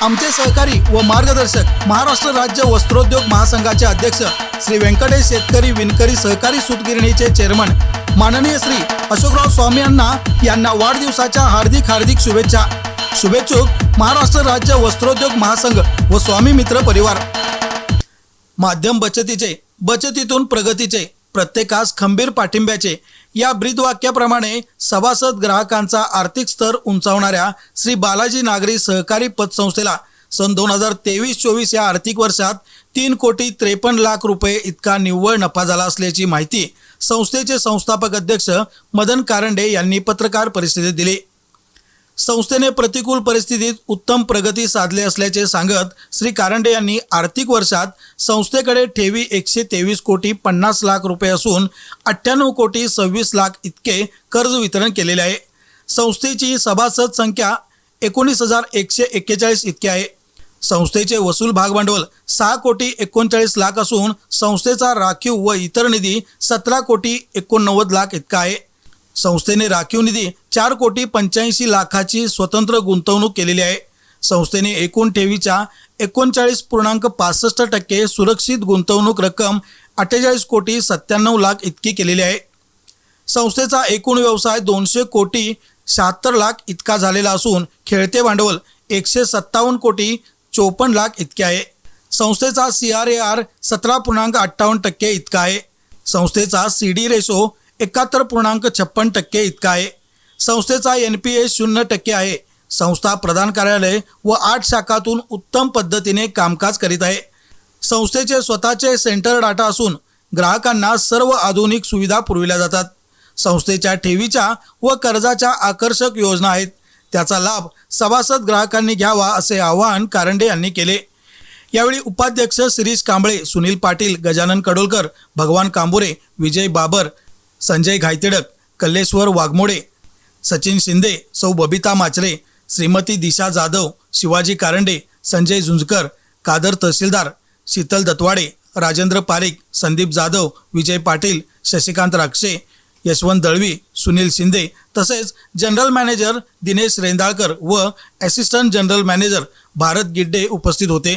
आमचे सहकारी व मार्गदर्शक महाराष्ट्र राज्य वस्त्रोद्योग महासंघाचे अध्यक्ष श्री व्यंकटेश शेतकरी विणकरी सहकारी सूतगिरणीचे चेअरमन माननीय श्री अशोकराव स्वामी यांना यांना वाढदिवसाच्या हार्दिक हार्दिक शुभेच्छा. शुभेच्छुक महाराष्ट्र राज्य वस्त्रोद्योग महासंघ व स्वामी मित्र परिवार. माध्यम बचतीचे बचतीतून प्रगतीचे प्रत्येकास खंबीर पाठिंब्याचे. या ब्रीदवाक्याप्रमाणे सभासद ग्राहकांचा आर्थिक स्तर उंचावणाऱ्या श्री बालाजी नागरी सहकारी पतसंस्थेला सन दोन हजार तेवीस चोवीस या आर्थिक वर्षात तीन कोटी त्रेपन्न लाख रुपये इतका निव्वळ नफा झाला असल्याची माहिती संस्थेचे संस्थापक अध्यक्ष मदन कारंडे यांनी पत्रकार परिषदेत दिली. संस्थेने प्रतिकूल परिस्थितीत उत्तम प्रगती साधली असल्याचे सांगत श्री कारंडे यांनी आर्थिक वर्षात संस्थेकडे ठेवी एकशे तेवीस कोटी पन्नास लाख रुपये असून अठ्ठ्याण्णव कोटी सव्वीस लाख इतके कर्ज वितरण केलेले आहे. संस्थेची सभासद संख्या एकोणीस हजार एकशे एक्केचाळीस इतकी आहे. संस्थेचे वसूल भागभांडवल सहा कोटी एकोणचाळीस लाख असून संस्थेचा राखीव व इतर निधी सतरा कोटी एकोणनव्वद लाख इतका आहे. संस्थेने राखीव निधी चार कोटी पंच्याऐंशी लाखाची स्वतंत्र गुंतवणूक केलेली आहे. संस्थेने एकूण ठेवीच्या एकोणचाळीस पूर्णांक पासष्ट टक्के सुरक्षित गुंतवणूक रक्कम अठ्ठेचाळीस कोटी सत्त्याण्णव लाख इतकी केलेली आहे. संस्थेचा एकूण व्यवसाय दोनशे कोटी शहात्तर लाख इतका झालेला असून खेळते भांडवल एकशे सत्तावन्न कोटी चोपन्न लाख इतके आहे. संस्थेचा सी आर ए आर सतरा पूर्णांक अठ्ठावन्न टक्के इतका आहे. संस्थेचा सी डी रेशो एकाहत्तर पूर्णांक छप्पन टक्के इतका आहे. संस्थेचा एन पी ए शून्य टक्के आहे. संस्था प्रधान कार्यालय व आठ शाखातून उत्तम पद्धतीने कामकाज करीत आहे. संस्थेचे स्वतःचे सेंटर डाटा असून ग्राहकांना सर्व आधुनिक सुविधा पुरविल्या जातात. संस्थेच्या ठेवीच्या व कर्जाच्या आकर्षक योजना आहेत. त्याचा लाभ सभासद ग्राहकांनी घ्यावा असे आवाहन कारंडे यांनी केले. यावेळी उपाध्यक्ष शिरीष कांबळे सुनील पाटील गजानन कडोलकर भगवान कांबुरे विजय बाबर संजय घायतिडक कल्लेश्वर वाघमोडे सचिन शिंदे सौ बबिता माचरे श्रीमती दिशा जाधव शिवाजी कारंडे संजय झुंजकर कादर तहसीलदार शीतल दत्वाडे राजेंद्र पारिक संदीप जाधव विजय पाटील शशिकांत राक्षे यशवंत दळवी सुनील शिंदे तसेच जनरल मॅनेजर दिनेश रेंदाळकर व assistant general manager Bharat Gidde उपस्थित होते.